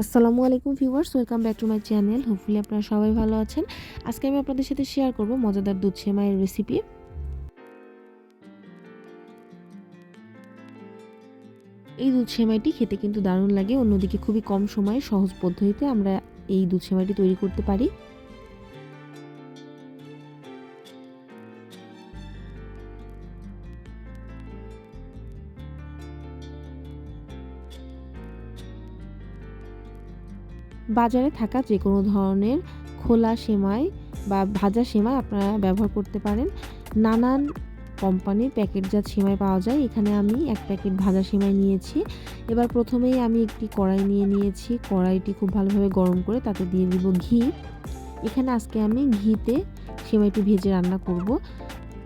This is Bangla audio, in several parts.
আসসালামু আলাইকুম viewers, welcome back to my channel. Hopefully আপনারা সবাই ভালো আছেন। আজকে আমি আপনাদের সাথে শেয়ার করব মজাদার দুধ সেমাইয়ের রেসিপি এই দুধ সেমাইটি খেতে কিন্তু দারুণ লাগে। অন্যদিকে খুবই কম সময়ে সহজ পদ্ধতিতে আমরা এই দুধ সেমাইটি তৈরি করতে পারি। বাজারে থাকা যে কোনো ধরনের খোলা সেমাই বা ভাজা সেমাই আপনারা ব্যবহার করতে পারেন। নানান কোম্পানির প্যাকেটজাত সেমাই পাওয়া যায়। এখানে আমি এক প্যাকেট ভাজা সেমাই নিয়েছি। এবার প্রথমেই আমি একটি কড়াই নিয়ে নিয়েছি। কড়াইটি খুব ভালোভাবে গরম করে তাতে দিয়ে দিব ঘি। এখানে আজকে আমি ঘিতে সেমাইটি ভেজে রান্না করব।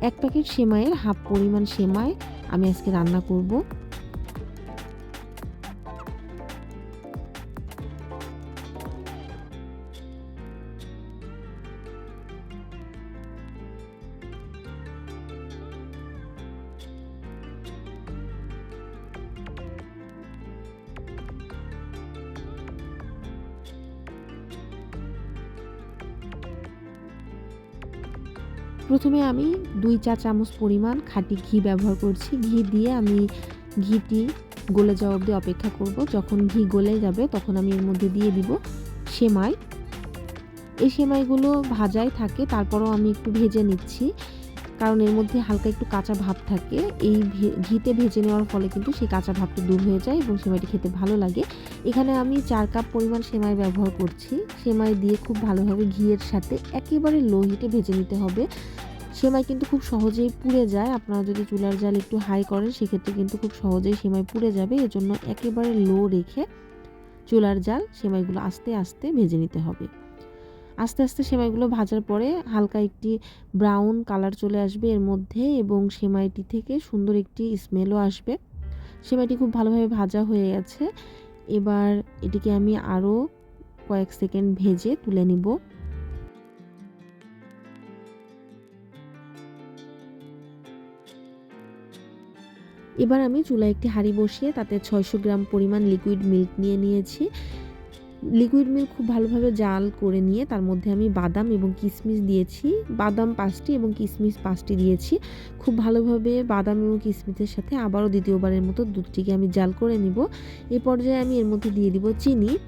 এক প্যাকেট সেমাইয়ের হাফ পরিমাণ সেমাই আমি আজকে রান্না করব। প্রথমে আমি দুই চা চামচ পরিমাণ খাঁটি ঘি ব্যবহার করছি। ঘি দিয়ে আমি ঘিটি গলে যাওয়া অবধি অপেক্ষা করব। যখন ঘি গলে যাবে তখন আমি এর মধ্যে দিয়ে দিব সেমাই। এই সেমাইগুলো ভাজাই থাকে, তারপরও আমি একটু ভেজে নিচ্ছি। কারণ এর মধ্যে হালকা একটু কাঁচা ভাব থাকে। এই ঘিতে ভেজে নেওয়ার ফলে কিন্তু সেই কাঁচা ভাবটা দূর হয়ে যায় এবং সেমাইটি খেতে ভালো লাগে। এখানে আমি চার কাপ পরিমাণ সেমাই ব্যবহার করছি। সেমাই দিয়ে খুব ভালোভাবে ঘিয়ের সাথে একেবারে লো হিটে ভেজে নিতে হবে। সেমাই কিন্তু খুব সহজেই পুড়ে যায়। আপনারা যদি চুলার জাল একটু হাই করেন, সেক্ষেত্রে কিন্তু খুব সহজেই সেমাই পুড়ে যাবে। এজন্য একেবারে লো রেখে চুলার জাল সেমাইগুলো আস্তে আস্তে ভেজে নিতে হবে। আস্তে আস্তে সেমাইগুলো ভাজার পরে হালকা একটি ব্রাউন কালার চলে আসবে এর মধ্যে এবং সেমাইটি থেকে সুন্দর একটি স্মেলও আসবে। সেমাইটি খুব ভালোভাবে ভাজা হয়ে গেছে। এবার এটিকে আমি আরও কয়েক সেকেন্ড ভেজে তুলে নিব। এবার আমি চুলায় একটি হাঁড়ি বসিয়ে তাতে ছয়শো গ্রাম পরিমাণ লিকুইড মিল্ক নিয়ে নিয়েছি। লিকুইড মিল্ক খুব ভালোভাবে জাল করে নিয়ে তার মধ্যে আমি বাদাম এবং কিশমিশ দিয়েছি। বাদাম পাঁচটি এবং কিশমিশ পাঁচটি দিয়েছি। খুব ভালোভাবে বাদাম এবং কিশমিশের সাথে আবারও দ্বিতীয়বারের মতো দুধটিকে আমি জাল করে নিব। এ পর্যায়ে আমি এর মধ্যে দিয়ে দিব চিনি।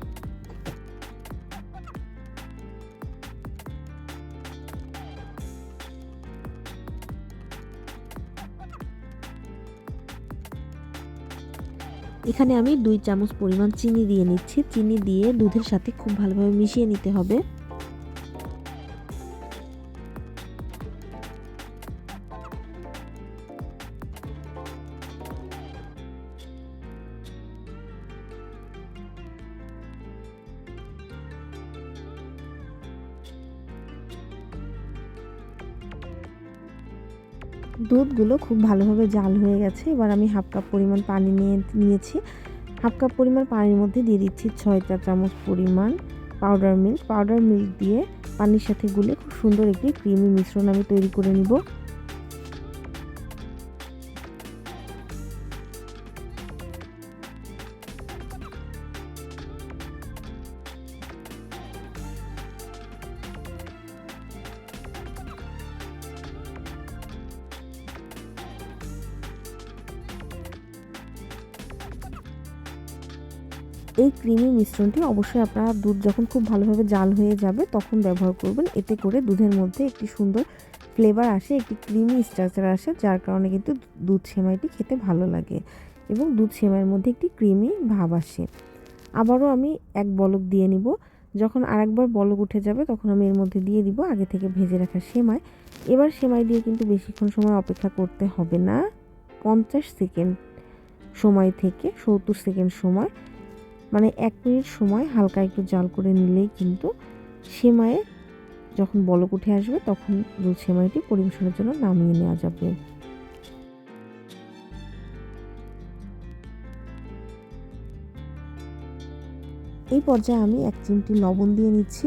এখানে আমি দুই চামচ পরিমাণ চিনি দিয়ে নিচ্ছি। চিনি দিয়ে দুধের সাথে খুব ভালোভাবে মিশিয়ে নিতে হবে। দুধগুলো খুব ভালোভাবে জাল হয়ে গেছে। এবার আমি হাফ কাপ পরিমাণ পানি নিয়ে নিয়েছি। হাফ কাপ পরিমাণ পানির মধ্যে দিয়ে দিচ্ছি ছয় চা চামচ পরিমাণ পাউডার মিল্ক পাউডার মিল্ক দিয়ে পানির সাথে গুলে খুব সুন্দর একটি ক্রিমি মিশ্রণ আমি তৈরি করে নিব। এই ক্রিমি মিশ্রণটি অবশ্যই আপনারা দুধ যখন খুব ভালোভাবে জাল হয়ে যাবে, তখন ব্যবহার করবেন। এতে করে দুধের মধ্যে একটি সুন্দর ফ্লেভার আসে, একটি ক্রিমি স্ট্রাকচার আসে, যার কারণে কিন্তু দুধ সেমাইটি খেতে ভালো লাগে এবং দুধ সেমাইয়ের মধ্যে একটি ক্রিমি ভাব আসে। আবারও আমি এক বলক দিয়ে নিব। যখন আরেকবার বলক উঠে যাবে, তখন আমি এর মধ্যে দিয়ে দিব আগে থেকে ভেজে রাখা সেমাই। এবার সেমাই দিয়ে কিন্তু বেশিক্ষণ সময় অপেক্ষা করতে হবে না। পঞ্চাশ সেকেন্ড সময় থেকে সত্তর সেকেন্ড সময় মানে এক মিনিট সময় হালকা একটু জাল করে নিলেই কিন্তু সেমাইয়ে যখন বলক উঠে আসবে, তখন সেমাইটি পরিবেশনের জন্য নামিয়ে নেওয়া যাবে। এই পর্যায়ে আমি এক চিমটি লবণ দিয়ে নিচ্ছি।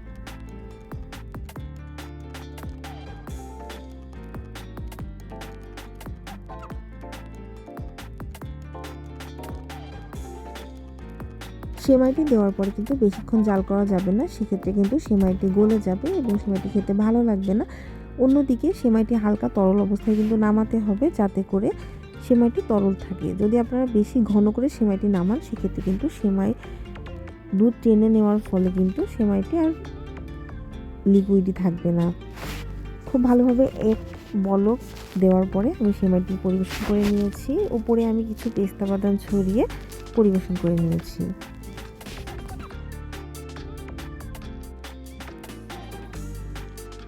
সেমাইটি দেওয়ার পরে কিন্তু বেশিক্ষণ জাল করা যাবে না। সেক্ষেত্রে কিন্তু সেমাইটি গলে যাবে এবং সেমাইটি খেতে ভালো লাগবে না। অন্যদিকে সেমাইটি হালকা তরল অবস্থায় কিন্তু নামাতে হবে যাতে করে সেমাইটি তরল থাকে। যদি আপনারা বেশি ঘন করে সেমাইটি নামান, সেক্ষেত্রে কিন্তু সেমাই দুধ টেনে নেওয়ার ফলে কিন্তু সেমাইটি আর লিকুইডই থাকবে না। খুব ভালোভাবে এক বলক দেওয়ার পরে আমি সেমাইটি পরিবেশন করে নিয়েছি। উপরে আমি কিছু পেস্তা বাদাম ছড়িয়ে পরিবেশন করে নিয়েছি।